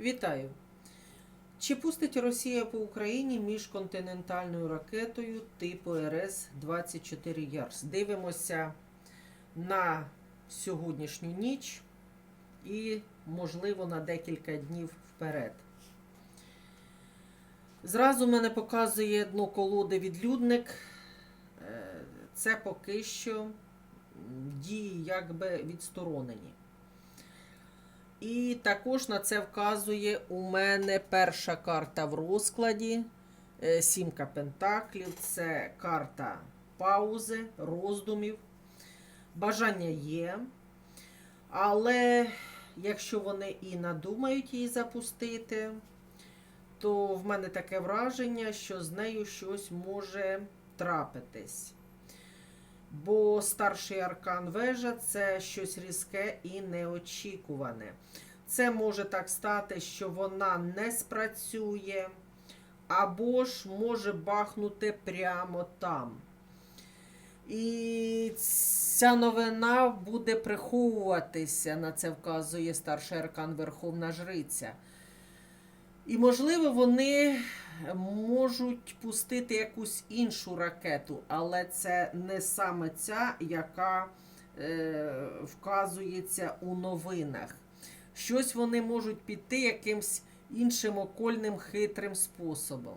Вітаю! Чи пустить Росія по Україні міжконтинентальною ракетою типу РС-24 Ярс? Дивимося на сьогоднішню ніч і, можливо, на декілька днів вперед. Зразу мене показує дно колоди відлюдник. Е, Це поки що дії якби відсторонені. І також на це вказує у мене перша карта в розкладі. е, Сімка Пентаклів. Це карта паузи, роздумів. Бажання є. Але якщо вони і надумають її запустити, то в мене таке враження, що з нею щось може трапитись. Бо старший аркан вежа це щось різке і неочікуване. Це може так стати, що вона не спрацює, або ж може бахнути прямо там. І ця новина буде приховуватися, на це вказує старший аркан Верховна Жриця. І, можливо, вони можуть пустити якусь іншу ракету, але це не саме ця, яка е, вказується у новинах. Щось вони можуть піти якимсь іншим окольним хитрим способом.